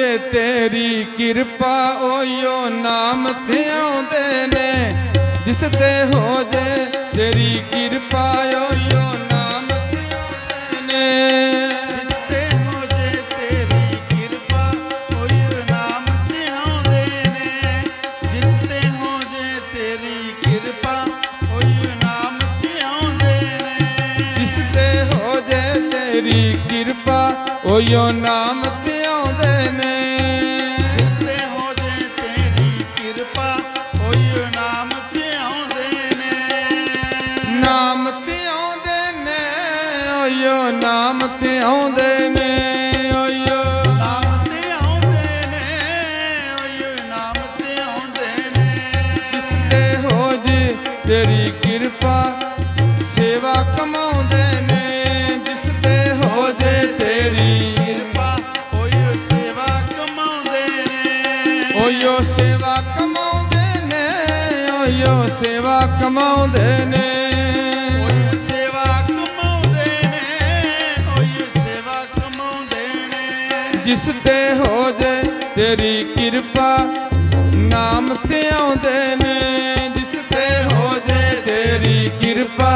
ਜੇ ਤੇਰੀ ਕਿਰਪਾ ਓਯੋ ਨਾਮ ਤੇ ਆਉਂਦੇ ਨੇ। ਜਿਸ ਤੇ ਹੋ ਜੇ ਤੇਰੀ ਕਿਰਪਾ ਓਯੋ ਨਾਮ ਤੇ ਆਉਂਦੇ ਨੇ। ਜਿਸ ਤੇ ਹੋ ਜੇ ਤੇਰੀ ਕਿਰਪਾ ਹੋਈ ਨਾਮ ਤੇ ਆਉਂਦੇ ਨੇ। ਜਿਸ ਤੇ ਹੋ ਜੇ ਤੇਰੀ ਕਿਰਪਾ ਹੋਈ ਨਾਮ ਤੇ ਆਉਂਦੇ ਨੇ। ਜਿਸ ਤੇ ਹੋ ਜੇ ਤੇਰੀ ਕਿਰਪਾ ਓਯੋ ਨਾਮ ਤੇ ਓਯੋ ਨਾਮ ਤੇ ਆਉਂਦੇ ਨੇ ਓਯੋ ਨਾਮ ਤੇ ਆਉਂਦੇ ਨੇ ਹੋਈ ਨਾਮ ਤੇ ਆਉਂਦੇ ਨੇ। ਜਿਸ ਤੇ ਹੋ ਜੇ ਤੇਰੀ ਕਿਰਪਾ ਸੇਵਾ ਕਮਾਉਂਦੇ ਨੇ। ਜਿਸ ਤੇ ਹੋ ਜੇ ਤੇਰੀ ਕਿਰਪਾ ਹੋਈ ਸੇਵਾ ਕਮਾਉਂਦੇ ਨੇ। ਓਯੋ ਸੇਵਾ ਕਮਾਉਂਦੇ ਨੇ ਓਯੋ ਸੇਵਾ ਕਮਾਉਂਦੇ ਨੇ। ਜਿਸ ਤੇ ਹੋ ਜੇ ਤੇਰੀ ਕਿਰਪਾ, ਨਾਮ ਤੇ ਆਉਂਦੇ ਨੇ। ਜਿਸ ਤੇ ਹੋ ਜੇ ਤੇਰੀ ਕਿਰਪਾ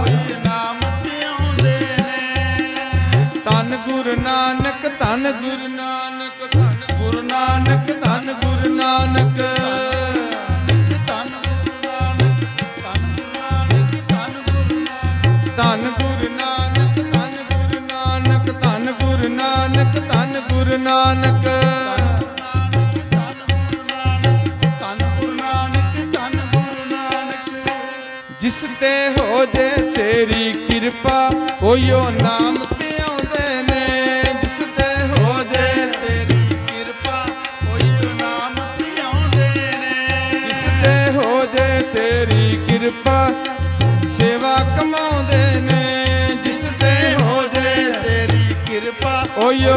ਓਏ ਨਾਮ ਤੇ ਆਉਂਦੇ ਨੇ ਧੰਨ ਗੁਰੂ ਨਾਨਕ। ਧੰਨ ਗੁਰੂ ਨਾਨਕ, ਧੰਨ ਗੁਰੂ ਨਾਨਕ, ਧੰਨ ਗੁਰੂ ਨਾਨਕ, ਧੰਨ ਗੁਰੂ ਗੁਰੂ ਨਾਨਕ। ਜਿਸ ਤੇ ਹੋ ਜੇ ਤੇਰੀ ਕਿਰਪਾ ਓਯੋ ਨਾਮ ਤੇ ਆਉਂਦੇ ਨੇ। ਜਿਸ ਤੇ ਹੋ ਜੇ ਤੇਰੀ ਕਿਰਪਾ ਓਏ ਨਾਮ ਤੇ ਆਉਂਦੇ ਨੇ। ਜਿਸ ਤੇ ਹੋ ਜੇ ਤੇਰੀ ਕਿਰਪਾ, ਸੇਵਾ ਕਮਾਉਂਦੇ ਨੇ। ਜਿਸ ਤੇ ਹੋ ਜੇ ਤੇਰੀ ਕਿਰਪਾ, ਹੋਇਓ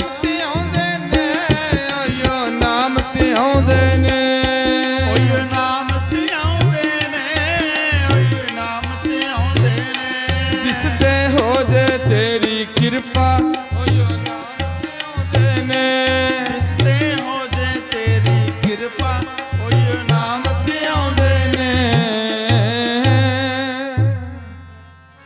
ਕਿਰਪਾ